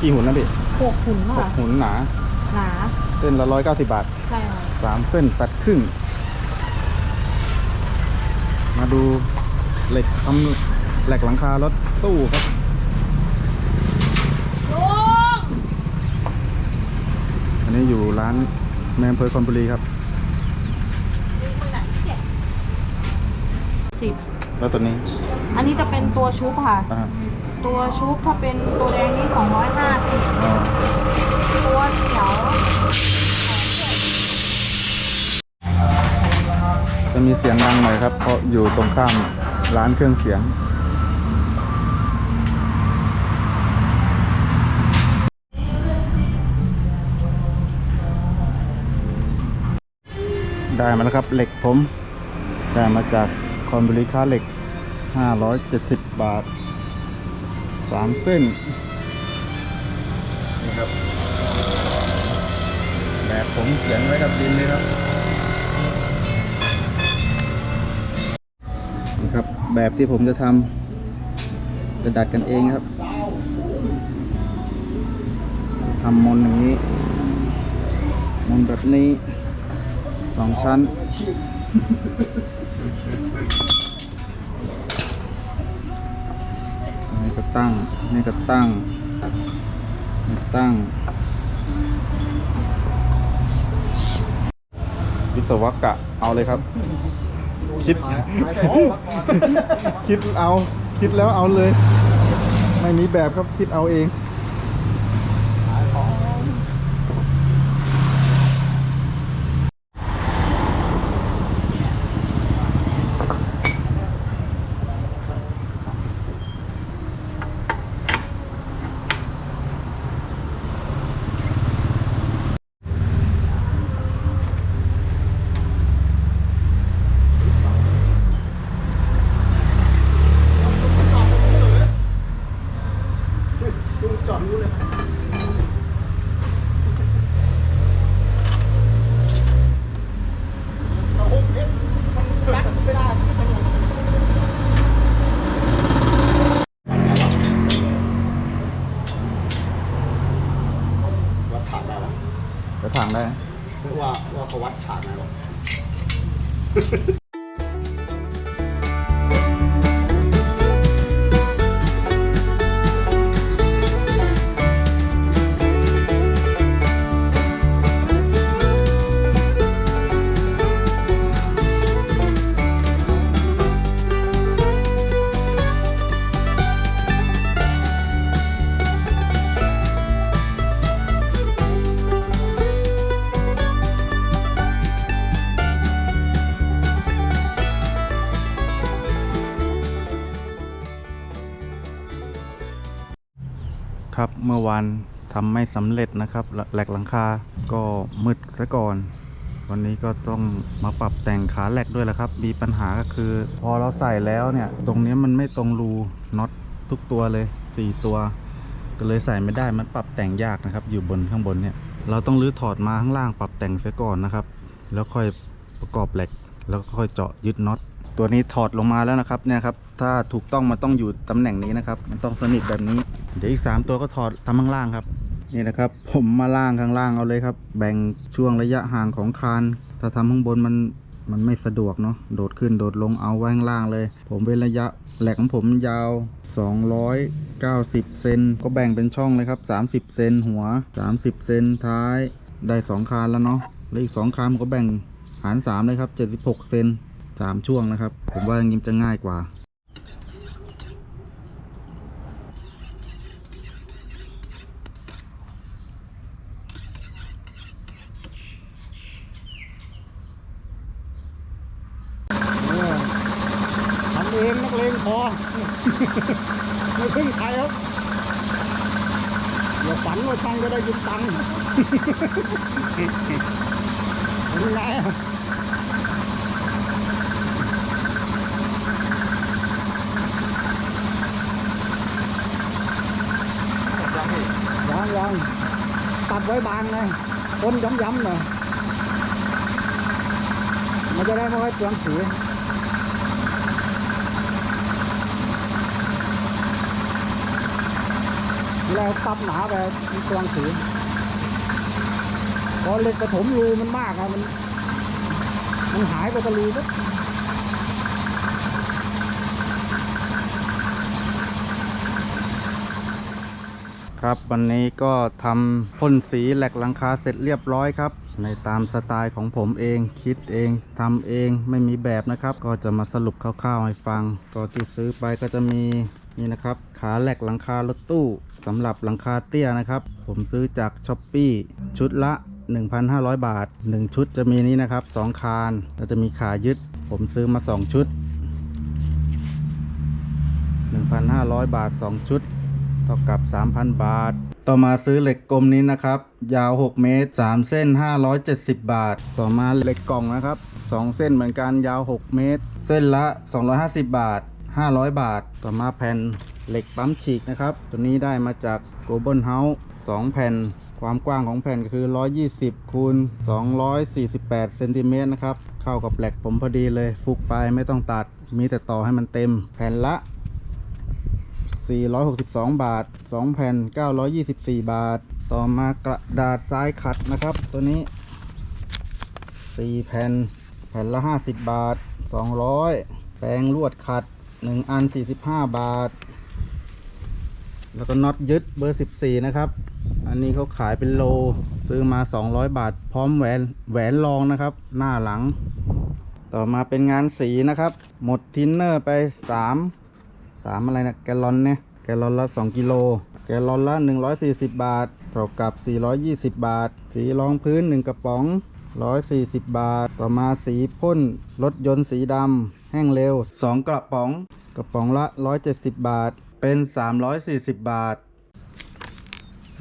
กี่หุ่นนะพี่หกหุ่นหค่ะกหุ่นหนา หนา เส้นละร้อยเก้าสิบบาทใช่ค่ะสามเส้นแปดครึ่ง มาดูเหล็กทำเหล็กหลังคารถตู้ครับ ลุงอันนี้อยู่ร้านแมมเพอคอนบุรีครับสิบแล้วตัวนี้ อันนี้จะเป็นตัวชุบค่ะ อ่า ตัวชุบถ้าเป็นตัวแดงนี่สองร้อยห้าสิบอ๋อตัวเขียวจะมีเสียงดังหน่อยครับ เพราะอยู่ตรงข้ามร้านเครื่องเสียง ได้มาแล้วครับเหล็กผม ได้มาจากคอนบุรีค้าเหล็ก 570 บาท 3เส้นนี่ครับแบบผมเขียนไว้กับดินเลยครับนี่ครับ แบบที่ผมจะทำจะดัดกันเองครับทำมนอย่างนี้มนแบบนี้สองชั้น ตั้ง นี่ก็ตั้ง ตั้ง วิศวกะ เอาเลยครับ คิด คิดเอา คิดแล้วเอาเลย ไม่มีแบบครับ คิดเอาเอง เมื่อวานทำไม่สำเร็จนะครับแหลกหลังคาก็มืดซะก่อน วันนี้ก็ต้องมาปรับแต่งขาแหลกด้วยแหละครับ มีปัญหาก็คือ พอเราใส่แล้วเนี่ย ตรงนี้มันไม่ตรงรูน็อตทุกตัวเลย 4 ตัว ก็เลยใส่ไม่ได้มันปรับแต่งยากนะครับ อยู่บนข้างบนเนี่ย เราต้องรื้อถอดมาข้างล่างปรับแต่งเสียก่อนนะครับ แล้วค่อยประกอบเหล็ก แล้วค่อยเจาะยึดน็อต ตัวนี้ถอดลงมาแล้วนะครับเนี่ยครับถ้าถูกต้องมันต้องอยู่ตำแหน่งนี้นะครับ มันต้องสนิทแบบนี้ เดี๋ยวอีก 3 ตัวก็ถอดทำข้างล่างครับนี่นะครับผมมาล่างข้างล่างเอาเลยครับ แบ่งช่วงระยะห่างของคาน ถ้าทำข้างบนมันมันไม่สะดวกเนาะโดดขึ้นโดดลงเอาไว้ข้างล่างเลย ผมเว้นระยะแหลกของผมยาว 290 เซนก็แบ่งเป็นช่องเลยครับ 30 เซนหัว 30 เซนท้ายได้ 2 คานแล้วเนาะแล้วอีก 2 คานผมก็แบ่งหาร 3 เลยครับ 76 เซน 3ช่วงนะครับ ผมว่าอย่างนี้จะง่ายกว่า ทำเองนักเลงพอ ไม่พึ่งใครครับอย่าฝันว่าช่างจะได้ยินตังค์ เป็นไงอะยังยัง ตัดไว้บางไงคนย้ำๆหน่อยมันจะได้ไม่ค่อยเปลืองสีเวลาปรับหนาไปมันกำลังสีพอเล็กกระถมรูมันมากอะมัน มันหายไปกับรูปุ๊บ ครับ วันนี้ก็ทำพ่นสีแหลกหลังคาเสร็จเรียบร้อยครับ ในตามสไตล์ของผมเองคิดเองทำเองไม่มีแบบนะครับ ก็จะมาสรุปคร่าวๆให้ฟัง ก็ที่ซื้อไปก็จะมีนี่นะครับ ขาแหลกหลังคารถตู้สำหรับหลังคาเตี้ยนะครับ ผมซื้อจากช้อปปีชุดละ 1,500 บาท 1 ชุดจะมีนี้นะครับ 2 คานแล้วจะมีขายึด ผมซื้อมา 2 ชุด 1,500 บาท 2 ชุด ท่ากับ 3,000 บาท ต่อมาซื้อเหล็กกลมนี้นะครับ ยาว 6 เมตร 3 เส้น 570 บาท ต่อมาเหล็กกล่องนะครับ 2 เส้นเหมือนกันยาว 6 เมตร เส้นละ 250 บาท 500 บาท ต่อมาแผ่นเหล็กปั๊มฉีกนะครับ ตัวนี้ได้มาจาก Global House 2 แผ่น ความกว้างของแผ่นก็คือ 120คูณ248เซนติเมตรนะครับ เข้ากับแหลกผมพอดีเลย ฟุกไปไม่ต้องตัด มีแต่ต่อให้มันเต็ม แผ่นละ 462 บาท 2 แผ่น 924 บาท ต่อมากระดาษทรายขัดนะครับ ตัวนี้ 4 แผ่น แผ่นละ 50 บาท 200 แปรงลวดขัด 1 อัน 45 บาท แล้วก็น็อตยึดเบอร์ 14 นะครับ อันนี้เขาขายเป็นโล ซื้อมา 200 บาท พร้อมแหวนแหวนรองนะครับ หน้าหลัง ต่อมาเป็นงานสีนะครับ หมดทินเนอร์ไป 3 สามอะไรนะแกลลอนเนี่ยแกลลอนละ 2 กิโล แกลลอนละ 140 บาท เท่ากับ 420 บาท สีรองพื้น 1 กระป๋อง 140 บาท ต่อมาสีพ่นรถยนต์สีดำแห้งเร็ว 2 กระป๋อง กระป๋องละ 170 บาท เป็น 340 บาท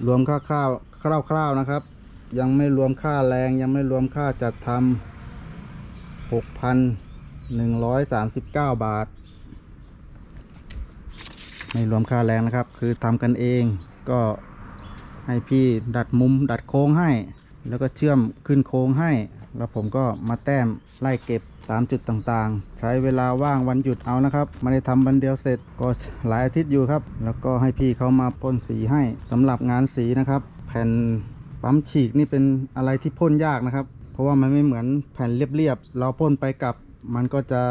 รวมค่าข้าวคร่าวๆนะครับ ยังไม่รวมค่าแรงยังไม่รวมค่าจัดทำ6,139 บาท ไม่รวมค่าแรงนะครับ คือทำกันเองก็ให้พี่ดัดมุมดัดโค้งให้ แล้วก็เชื่อมขึ้นโค้งให้ แล้วผมก็มาแต้มไล่เก็บตามจุดต่างๆ ใช้เวลาว่างวันหยุดเอานะครับไม่ได้ทำวันเดียวเสร็จก็หลายอาทิตย์อยู่ครับ แล้วก็ให้พี่เขามาพ่นสีให้สำหรับงานสีนะครับ แผ่นปั๊มฉีกนี่เป็นอะไรที่พ่นยากนะครับ เพราะว่ามันไม่เหมือนแผ่นเรียบๆเราพ่นไปกับ มันก็จะ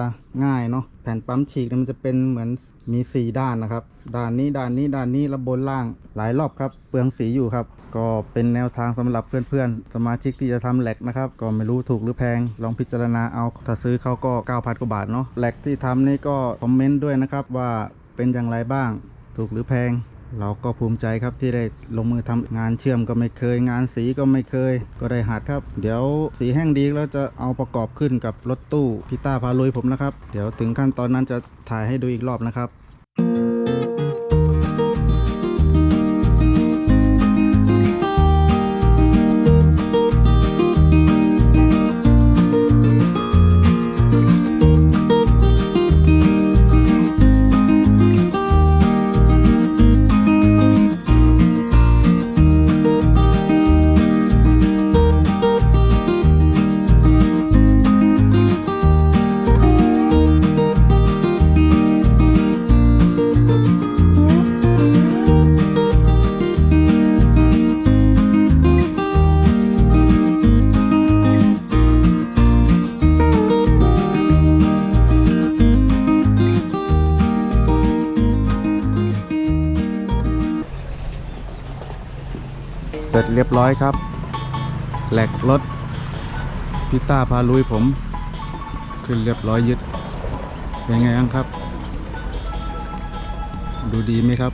ง่ายเนาะแผ่นปั๊มฉีกมันจะเป็นเหมือนมี 4 ด้านนะครับ ด้านนี้ด้านนี้ด้านนี้แล้วบนล่างหลายรอบครับ เปลืองสีอยู่ครับ ก็เป็นแนวทางสำหรับเพื่อนๆ สมาชิกที่จะทำแหลกนะครับ ก็ไม่รู้ถูกหรือแพง ลองพิจารณาเอาถ้าซื้อเขาก็ 9,000กว่าบาทเนาะแหลกที่ทำนี่ก็คอมเมนต์ด้วยนะครับว่าเป็นอย่างไรบ้าง ถูกหรือแพง เราก็ภูมิใจครับที่ได้ลงมือทำงานเชื่อมก็ไม่เคย งานสีก็ไม่เคย ก็ได้หัดครับ เดี๋ยวสีแห้งดีแล้วจะเอาประกอบขึ้นกับรถตู้พิต้าพาลุยผมนะครับ เดี๋ยวถึงขั้นตอนนั้นจะถ่ายให้ดูอีกรอบนะครับ ร็จเรียบร้อยครับ แหลกรถพิต้าพาลุยผม ขึ้นเรียบร้อยยึดเป็นไงบ้งครับ ดูดีไหมครับ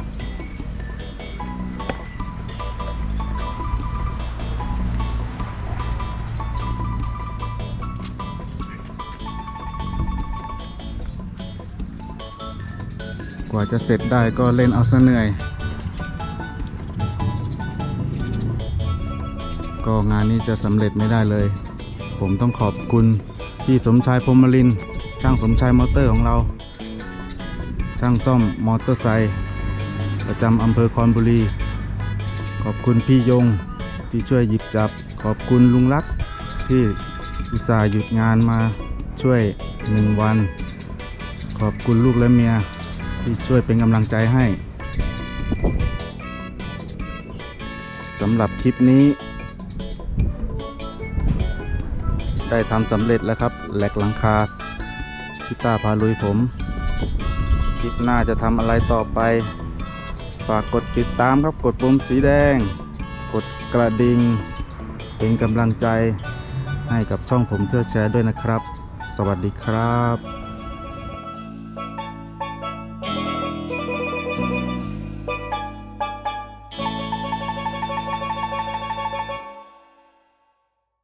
กว่าจะเสร็จได้ก็เล่นเอาซะเหนื่อย ก็งานนี้จะสำเร็จไม่ได้เลย ผมต้องขอบคุณพี่สมชายพรมลินช่างสมชายมอเตอร์ของเรา ช่างซ่อมมอเตอร์ไซค์ประจำอำเภอคอนบุรี ขอบคุณพี่ยงที่ช่วยหยิบจับ ขอบคุณลุงรักที่อุตส่าห์หยุดงานมาช่วยหนึ่งวัน ขอบคุณลูกและเมียที่ช่วยเป็นกำลังใจให้สำหรับคลิปนี้ ได้ทำสำเร็จแล้วครับ แหลกหลังคาพิต้าพาลุยผม คลิปหน้าจะทำอะไรต่อไป ฝากกดติดตามครับ กดปุ่มสีแดง กดกระดิ่ง เป็นกำลังใจให้กับช่องผมเที่ยวแชร์ด้วยนะครับ สวัสดีครับ